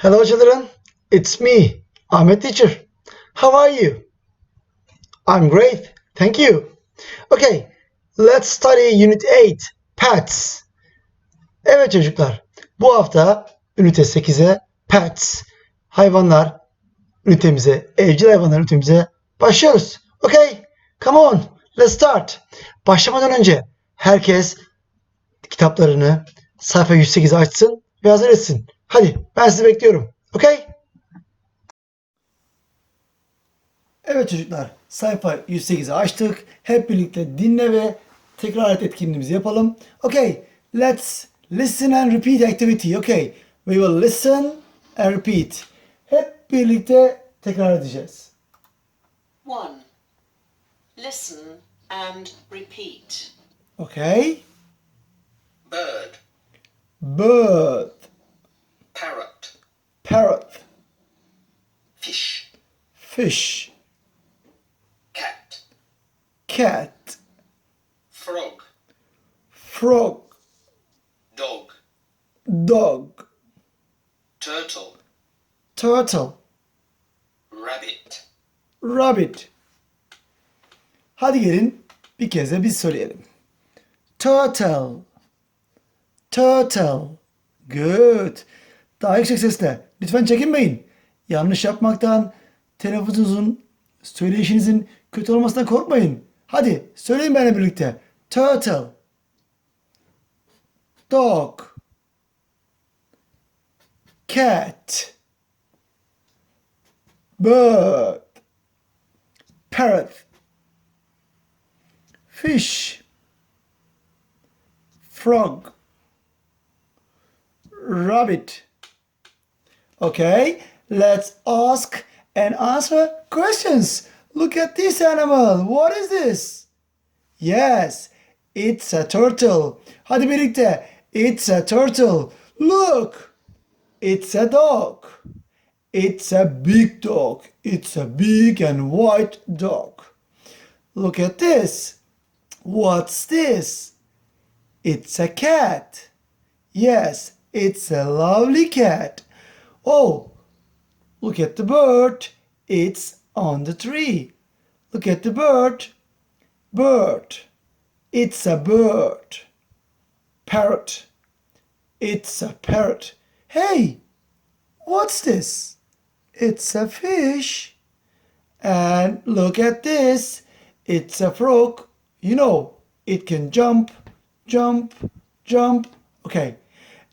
Hello, children. It's me, Ahmed teacher. How are you? I'm great. Thank you. Okay, let's study Unit 8, Pets. Evet çocuklar, bu hafta Ünite 8'e Pets, hayvanlar ünitemize, evcil hayvanlar ünitemize başlıyoruz. Okay, come on, let's start. Başlamadan önce herkes kitaplarını sayfa 108'e açsın ve hazır etsin. Hadi ben sizi bekliyorum. Okay? Evet çocuklar sayfa 108'i açtık. Hep birlikte dinle ve tekrar et etkinliğimizi yapalım. Okay, let's listen and repeat activity. Okay, we will listen and repeat. Hep birlikte tekrar edeceğiz. 1. Listen and repeat. Okay, bird, bird, parrot, parrot, fish, fish, cat, cat, frog, frog, dog, dog, turtle, turtle, rabbit, Rabbit. Hadi gelin bir kez de biz söyleyelim. Turtle. Turtle. Good. Daha yüksek sesle. Lütfen çekinmeyin. Yanlış yapmaktan, telaffuzunuzun, söyleyişinizin kötü olmasından korkmayın. Hadi söyleyin benimle birlikte. Turtle. Dog. Cat. Bird parrot, fish, frog, rabbit. Okay, let's ask and answer questions. Look at this animal. What is this? Yes, it's a turtle. Hadi birlikte. It's a turtle. Look, it's a dog. It's a big dog. It's a big and white dog. Look at this. What's this? It's a cat. Yes, it's a lovely cat. Oh, look at the bird. It's on the tree. Look at the bird. Bird. It's a bird. Parrot. It's a parrot. Hey, what's this? It's a fish. And look at this. It's a frog. You know, it can jump, jump, jump. Okay.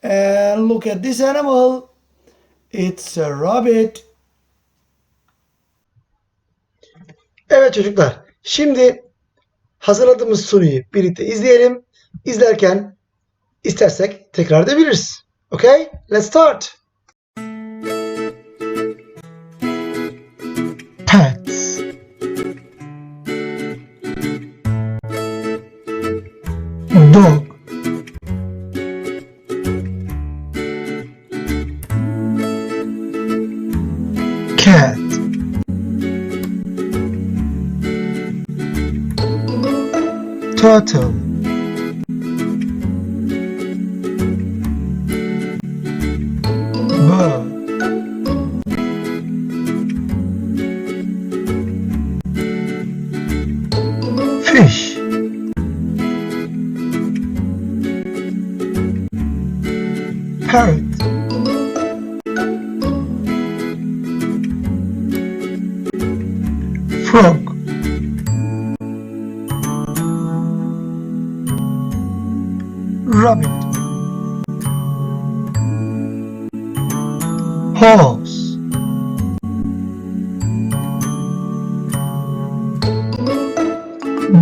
And look at this animal. It's a rabbit. Evet çocuklar. Şimdi hazırladığımız soruyu birlikte izleyelim. İzlerken istersek tekrar edebiliriz. Okay? Let's start. Turtle.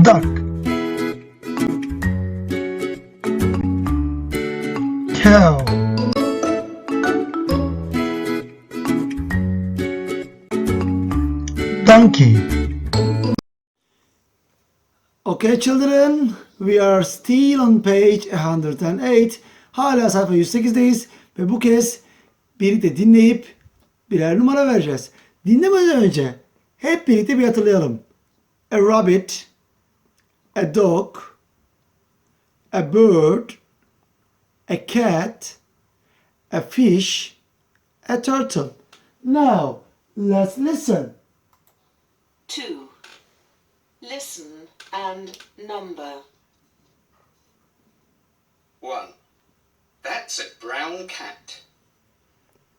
Duck cow donkey Okay children, we are still on page 108. Hala sayfa 108'deyiz ve bu kez birlikte dinleyip birer numara vereceğiz. Dinlemeden önce hep birlikte bir hatırlayalım. A rabbit, a dog, a bird, a cat, a fish, a turtle. Now, let's listen. 2. Listen and number. 1. That's a brown cat.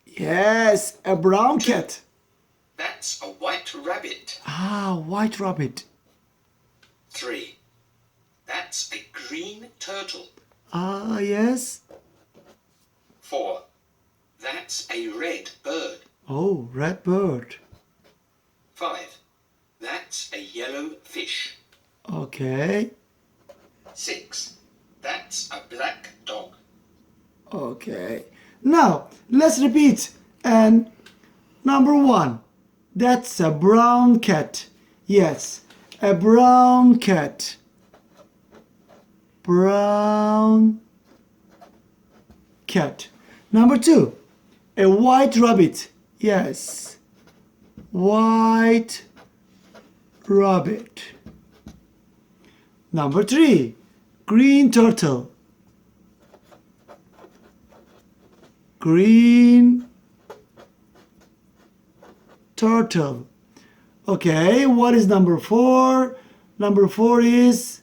Yes, a brown cat. That's a white rabbit. Ah, white rabbit. 3. That's a green turtle. Ah, yes. 4. That's a red bird. Oh, red bird. 5. That's a yellow fish. Okay. 6. That's a black dog. Okay. Now, let's repeat. And number one, that's a brown cat. Yes, a brown cat. Brown cat. Number two, a white rabbit. Yes, white rabbit. Number three, green turtle. green turtle. Okay, what is number four? Number four is,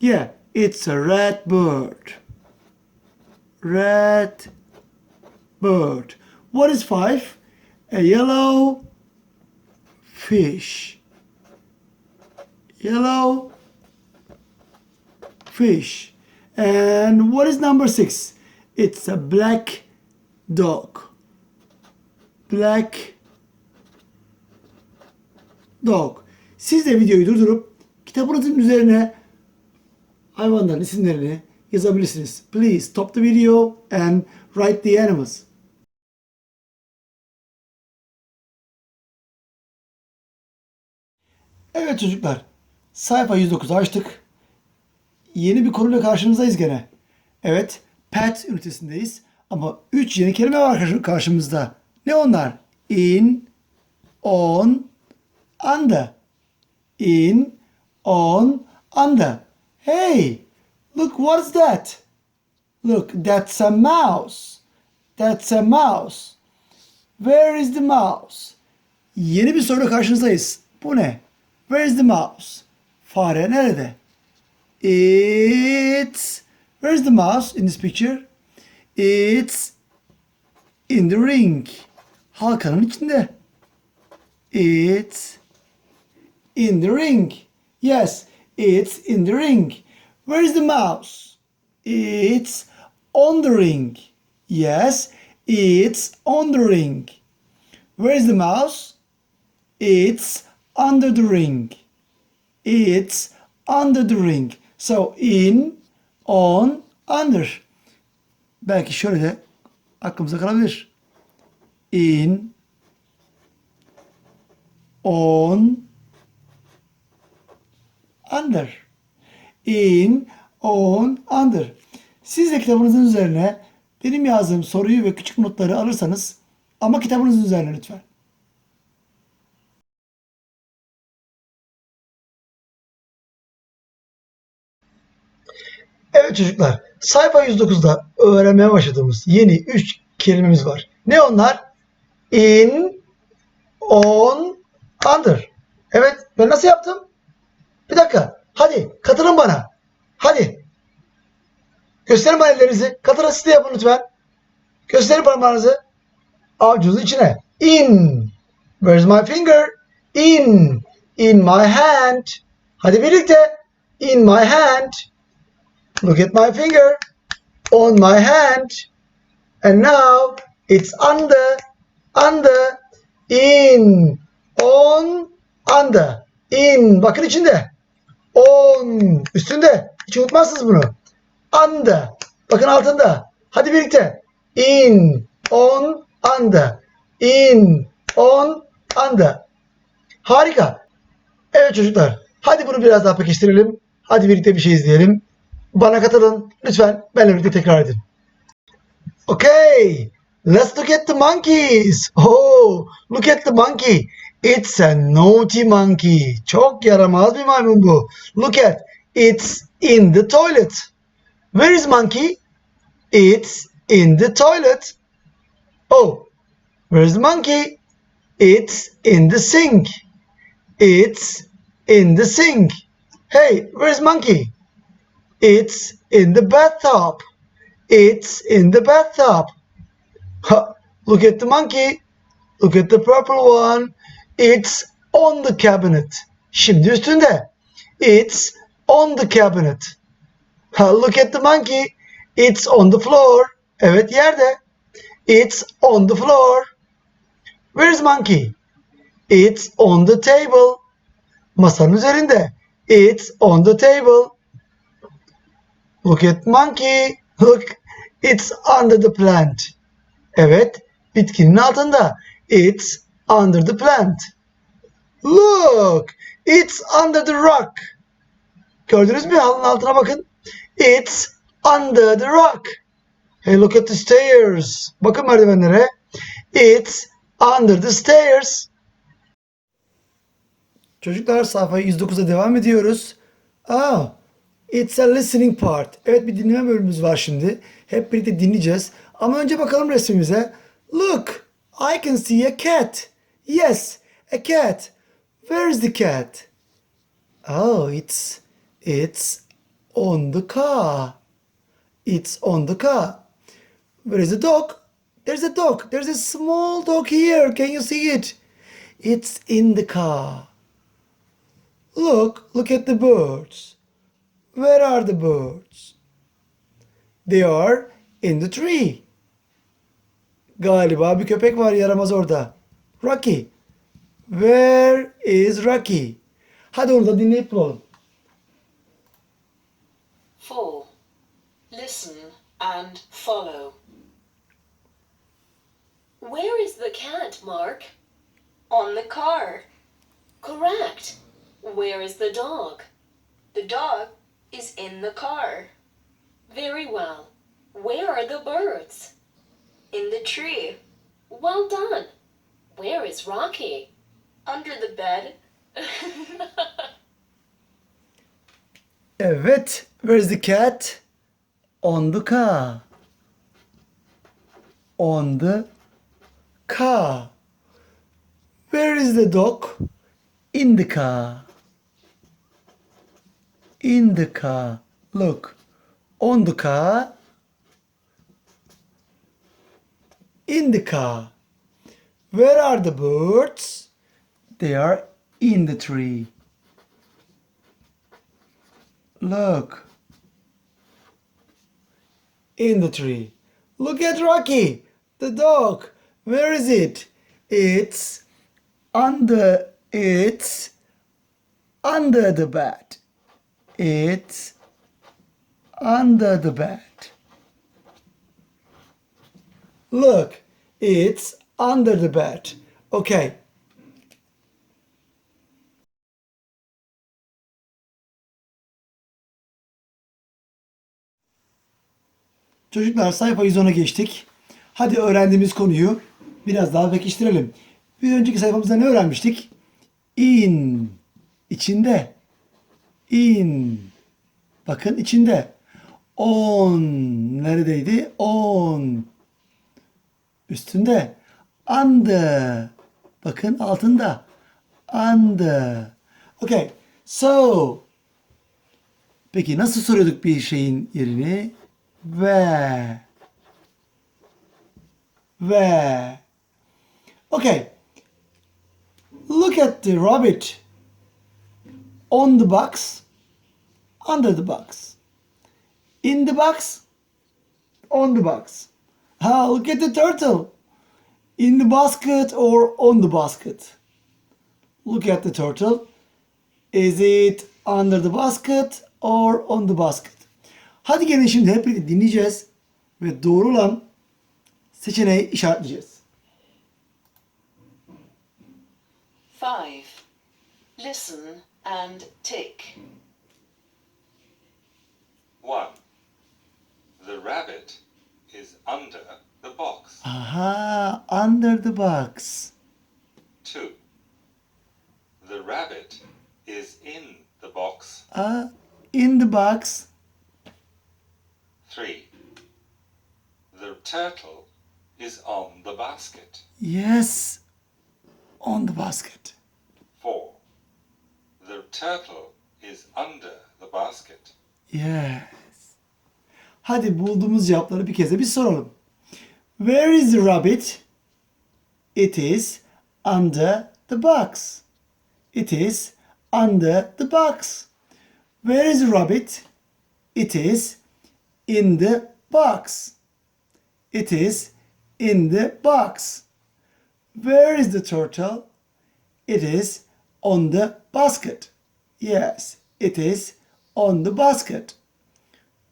yeah, it's a red bird. Red bird. What is five? A yellow fish. Yellow fish. And what is number six? It's a black dog. Black dog. Siz de videoyu durdurup kitabınızın üzerine hayvanların isimlerini yazabilirsiniz. Please stop the video and write the animals. Evet çocuklar. Sayfa 109'u açtık. Yeni bir konuyla karşınızdayız gene. Evet, pet ünitesindeyiz. Ama 3 yeni kelime var karşı- karşımızda. Ne onlar? In, on, under. In, on, under. Hey, look what's that? Look, that's a mouse. That's a mouse. Where is the mouse? Yeni bir soruyla karşınızdayız. Bu ne? Where is the mouse? Fare nerede? It's where's the mouse in this picture? It's in the ring. Halkanın içinde. It's in the ring. Yes, it's in the ring. Where is the mouse? It's on the ring. Yes, it's on the ring. Where is the mouse? It's under the ring. It's under the ring. So in, on, under. Belki şöyle de aklımıza kalabilir. In, on, under. In, on, under. Siz de kitabınızın üzerine benim yazdığım soruyu ve küçük notları alırsanız ama kitabınızın üzerine lütfen. Evet çocuklar, sayfa 109'da öğrenmeye başladığımız yeni 3 kelimemiz var. Ne onlar? In, on, under. Evet, ben nasıl yaptım? Bir dakika, hadi katılın bana. Hadi. Gösterin bana ellerinizi. Katılın siz de yapın lütfen. Gösterin parmağınızı. Avucunuzun içine. In. Where's my finger? In. In my hand. Hadi birlikte. In my hand. Look at my finger on my hand. And now it's under, under, in, on, under, in. Bakın içinde. On. Üstünde. Hiç unutmazsınız bunu. Under. Bakın altında. Hadi birlikte. In, on, under. In, on, under. Harika. Evet çocuklar. Hadi bunu biraz daha pekiştirelim. Hadi birlikte bir şey izleyelim. Bana katılın. Lütfen benimle birlikte tekrar edin. Okay. Let's look at the monkeys. Oh, look at the monkey. It's a naughty monkey. Çok yaramaz bir maymun bu. Look at. It's in the toilet. Where is monkey? It's in the toilet. Oh, Where's the monkey? It's in the sink. It's in the sink. Hey, where's monkey? It's in the bathtub. It's in the bathtub. Look at the monkey. Look at the purple one. It's on the cabinet. Şimdi üstünde. It's on the cabinet. Look at the monkey. It's on the floor. Evet yerde. It's on the floor. Where's monkey? It's on the table. Masanın üzerinde. It's on the table. Look at monkey. Look. It's under the plant. Evet. Bitkinin altında. It's under the plant. Look. It's under the rock. Gördünüz mü? Halının altına bakın. It's under the rock. Hey look at the stairs. Bakın merdivenlere. It's under the stairs. Çocuklar sayfa 109'a devam ediyoruz. Ah, it's a listening part. Evet bir dinleme bölümümüz var şimdi. Hep birlikte dinleyeceğiz. Ama önce bakalım resmimize. Look, I can see a cat. Yes, a cat. Where is the cat? Oh, it's it's on the car. It's on the car. Where is the dog? There's a dog. There's a small dog here. Can you see it? It's in the car. Look, look at the birds. Where are the birds? They are in the tree. Galiba bir köpek var yaramaz orada. Rocky. Where is Rocky? Hadi onu da dinleyip bulalım. 4. Listen and follow. Where is the cat, Mark? On the car. Correct. Where is the dog? The dog is in the car. Very well. Where are the birds? In the tree. Well done. Where is Rocky? Under the bed. Evet. Where's the cat? On the car. On the car. Where is the dog? In the car. In the car. Look. On the car. In the car. Where are the birds? They are in the tree. Look. In the tree. Look at Rocky, the dog. Where is it? It's under it's under the bed. It's under the bed. Look, it's under the bed. Okay. Çocuklar sayfa 110'a geçtik. Hadi öğrendiğimiz konuyu biraz daha pekiştirelim. Bir önceki sayfamızda ne öğrenmiştik? In, içinde. In, bakın içinde. On, neredeydi? On, üstünde. Under, bakın altında. Under. Okay, so. Peki nasıl soruyorduk bir şeyin yerini? Ve. Ve. Okay. Look at the rabbit. On the box. Under the box. In the box. On the box. Ah, look at the turtle. In the basket or on the basket. Look at the turtle. Is it under the basket or on the basket? Hadi gelin şimdi hep birlikte dinleyeceğiz ve doğru olan seçeneği işaretleyeceğiz. 5. Listen and tick. 1. The rabbit is under the box. Aha, under the box. 2. The rabbit is in the box. Ah, in the box. 3. The turtle is on the basket. Yes, on the basket. 4. The turtle is under the basket. Yes. Hadi bulduğumuz cevapları bir kez de bir soralım. Where is the rabbit? It is under the box. It is under the box. Where is the rabbit? It is in the box. It is in the box. Where is the turtle? It is on the basket. Yes, it is on the basket.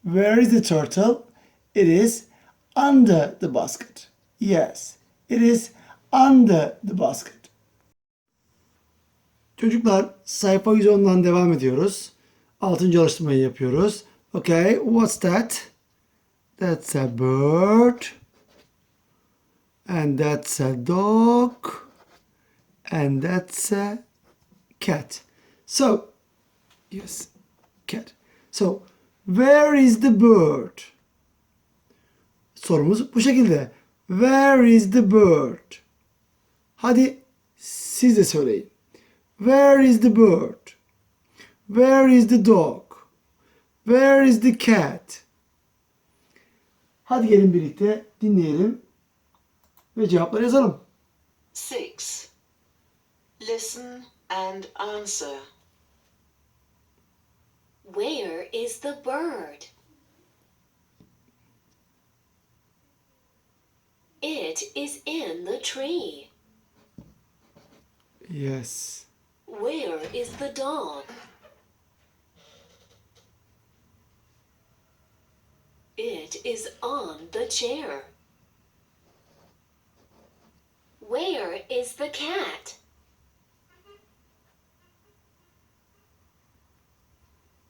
Where is the turtle? It is under the basket. Yes, it is under the basket. Çocuklar sayfa 110'dan devam ediyoruz. Altıncı alıştırmayı yapıyoruz. Okay, what's that? That's a bird. And that's a dog. And that's a cat. So, yes, cat. So, where is the bird? Sorumuz bu şekilde. Where is the bird? Hadi siz de söyleyin. Where is the bird? Where is the dog? Where is the cat? Hadi gelin birlikte dinleyelim ve cevapları yazalım. 6. Listen and answer. Where is the bird? It is in the tree. Yes. Where is the dog? It is on the chair. Where is the cat?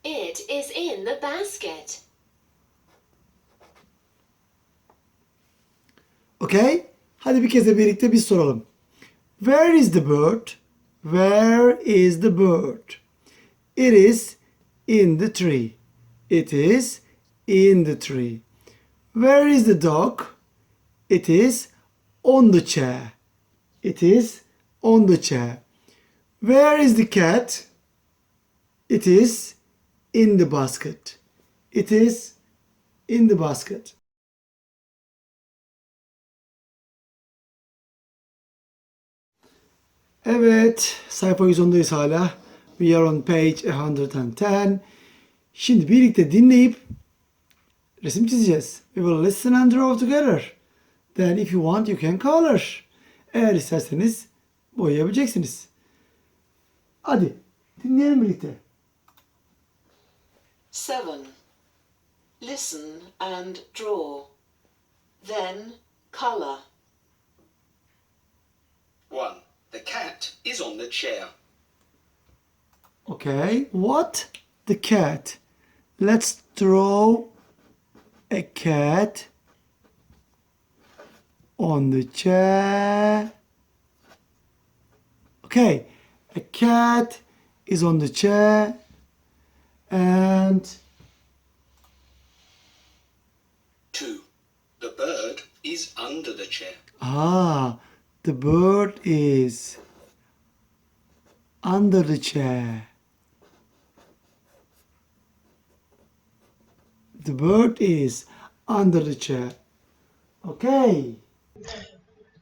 It is in the basket. Okay? Hadi bir kez de birlikte biz soralım. Where is the bird? Where is the bird? It is in the tree. It is in the tree. Where is the dog? It is on the chair. It is on the chair. Where is the cat? It is in the basket. It is in the basket. Evet, sayfa 110'dayız hala. We are on page 110. Şimdi birlikte dinleyip resim çizeceğiz. We will listen and draw together. Then if you want you can color. Eğer isterseniz boyayabileceksiniz. Hadi dinleyelim birlikte. 7. Listen and draw. Then colour. 1. The cat is on the chair. Okay, what? The cat. Let's draw a cat on the chair. Okay, a cat is on the chair and 2. The bird is under the chair. ah, the bird is under the chair. The bird is under the chair. Okay.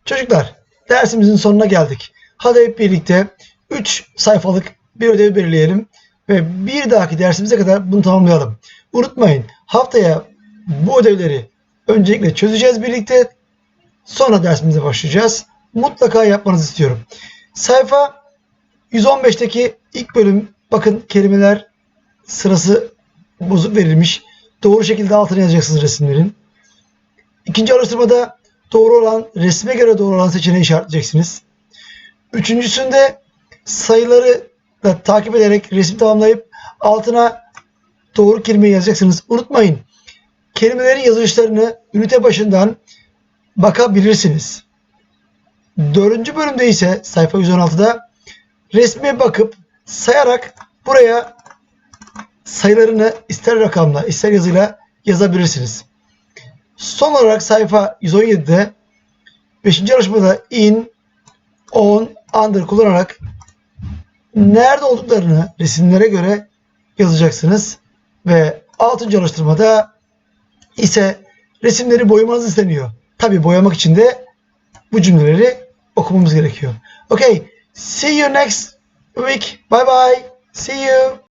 Çocuklar, dersimizin sonuna geldik. Hadi hep birlikte 3 sayfalık bir ödev belirleyelim ve bir dahaki dersimize kadar bunu tamamlayalım. Unutmayın, haftaya bu ödevleri öncelikle çözeceğiz birlikte. Sonra dersimize başlayacağız. Mutlaka yapmanızı istiyorum. Sayfa 115'teki ilk bölüm bakın kelimeler sırası bozuk verilmiş. Doğru şekilde altına yazacaksınız resimlerin. İkinci araştırmada doğru olan, resme göre doğru olan seçeneği işaretleyeceksiniz. Üçüncüsünde sayıları da takip ederek resmi tamamlayıp altına doğru kelimeyi yazacaksınız. Unutmayın, kelimelerin yazılışlarını ünite başından bakabilirsiniz. Dördüncü bölümde ise sayfa 116'da resme bakıp sayarak buraya sayılarını ister rakamla ister yazıyla yazabilirsiniz. Son olarak sayfa 117'de Beşinci alışmada in, on, under kullanarak nerede olduklarını resimlere göre yazacaksınız. Ve altıncı alıştırmada ise resimleri boyamanız isteniyor. Tabi boyamak için de bu cümleleri okumamız gerekiyor. Okay, see you next week. Bye bye. See you.